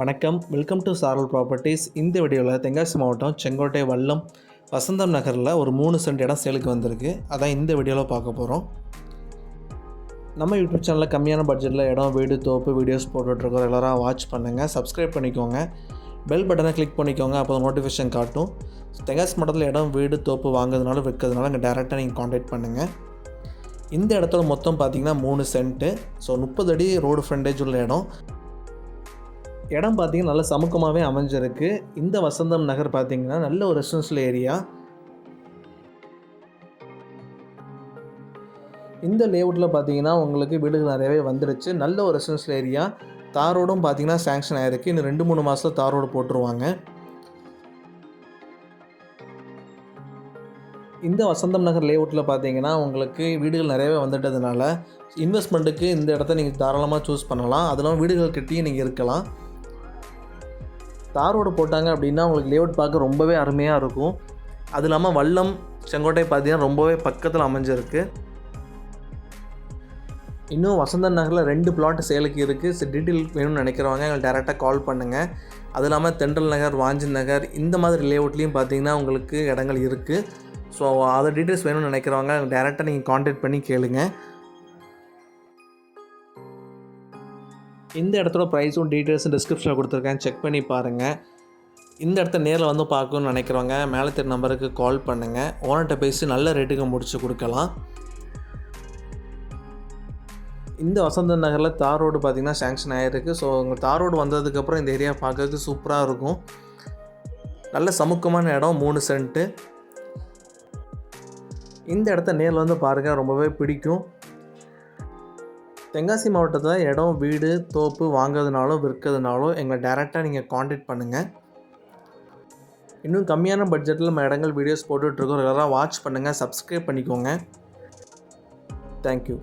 வணக்கம். Welcome to சாரல் properties இந்த வீடியோவில் தென்காசி மாவட்டம் செங்கோட்டை வல்லம் வசந்தம் நகரில் ஒரு மூணு சென்ட் இடம் சேலுக்கு வந்திருக்கு. அதான் இந்த வீடியோவில் பார்க்க போகிறோம் நம்ம யூடியூப் சேனலில் கம்மியான பட்ஜெட்டில் இடம் வீடு தோப்பு வீடியோஸ் போட்டுட்ருக்கோம் எல்லோரும் வாட்ச் பண்ணுங்கள் சப்ஸ்கிரைப் பண்ணிக்கோங்க. பெல் பட்டனை கிளிக் பண்ணிக்கோங்க. அப்போ நோட்டிஃபிகேஷன் காட்டும். தென்காசி மாவட்டத்தில் இடம் வீடு தோப்பு வாங்குறதுனால விற்கிறதுனால இங்கே டேரெக்டாக நீங்கள் காண்டாக்ட் பண்ணுங்கள் இந்த இடத்துல மொத்தம் பார்த்தீங்கன்னா மூணு சென்ட்டு ஸோ முப்பது அடி ரோடு ஃப்ரண்டேஜ் உள்ள இடம். இடம் பார்த்தீங்கன்னா நல்ல சமுக்கமாகவே அமைஞ்சிருக்கு. இந்த வசந்தம் நகர் பார்த்தீங்கன்னா நல்ல ஒரு ரெசிடென்ஷியல் ஏரியா இந்த லேஅவுட்டில் பார்த்தீங்கன்னா உங்களுக்கு வீடுகள் நிறையவே வந்துடுச்சு நல்ல ஒரு ரெசிடென்ஷியல் ஏரியா தாரோடும் பார்த்தீங்கன்னா சேங்ஷன் ஆயிருக்கு. இன்னும் ரெண்டு மூணு மாதத்தில் தார் ரோடு போட்டுருவாங்க. இந்த வசந்தம் நகர் லேஅவுட்டில் பார்த்தீங்கன்னா உங்களுக்கு வீடுகள் நிறையவே வந்துட்டதுனால இன்வெஸ்ட்மெண்ட்டுக்கு இந்த இடத்த நீங்கள் தாராளமாக சூஸ் பண்ணலாம். அதெல்லாம் வீடுகள் கட்டியும் நீங்கள் இருக்கலாம். தார் ரோடு போட்டாங்க அப்படின்னா உங்களுக்கு லேஅவுட் பார்க்க ரொம்பவே அருமையாக இருக்கும். அது இல்லாமல் வல்லம் செங்கோட்டை பார்த்தீங்கன்னா ரொம்பவே பக்கத்தில் அமைஞ்சிருக்கு. இன்னும் வசந்தன் நகரில் ரெண்டு பிளாட் சேலுக்கு இருக்குது டீட்டெயில் வேணும்னு நினைக்கிறவங்க எங்களுக்கு டேரெக்டாக கால் பண்ணுங்கள் அது இல்லாமல் தென்றல் நகர் வாஞ்சி நகர் இந்த மாதிரி லேஅவுட்லேயும் பார்த்தீங்கன்னா உங்களுக்கு இடங்கள் இருக்குது ஸோ அதை டீட்டெயில்ஸ் வேணும்னு நினைக்கிறவங்க டேரெக்டாக நீங்கள் காண்டாக்ட் பண்ணி கேளுங்கள் இந்த இடத்தோட ப்ரைஸும் டீட்டெயில்ஸும் டிஸ்கிரிப்ஷனில் கொடுத்துருக்கேன். செக் பண்ணி பாருங்கள் இந்த இடத்த நேரில் வந்து பார்க்கணும்னு நினைக்கிறவங்க மேலே தெரு நம்பருக்கு கால் பண்ணுங்கள் ஓனர்கிட்ட பேசி நல்ல ரேட்டுக்கு முடிச்சு கொடுக்கலாம். இந்த வசந்த நகரில் தார் ரோடு பார்த்திங்கன்னா சேங்ஷன் ஆகிருக்கு ஸோ உங்கள் தார் ரோடு வந்ததுக்கப்புறம் இந்த ஏரியா பார்க்கறதுக்கு சூப்பராக இருக்கும். நல்ல சமுக்கமான இடம் மூணு சென்ட்டு இந்த இடத்த நேரில் வந்து பாருங்கள் ரொம்பவே பிடிக்கும். தென்காசி மாவட்டத்தில் இடம் வீடு தோப்பு வாங்குறதுனாலோ விற்கிறதுனாலோ எங்களை டேரெக்டாக நீங்கள் காண்டாக்ட் பண்ணுங்கள் இன்னும் கம்மியான பட்ஜெட்டில் நம்ம இடங்கள் வீடியோஸ் போட்டுட்ருக்கோம் ரெகுலராக வாட்ச் பண்ணுங்கள் சப்ஸ்கிரைப் பண்ணிக்கோங்க. தேங்க்யூ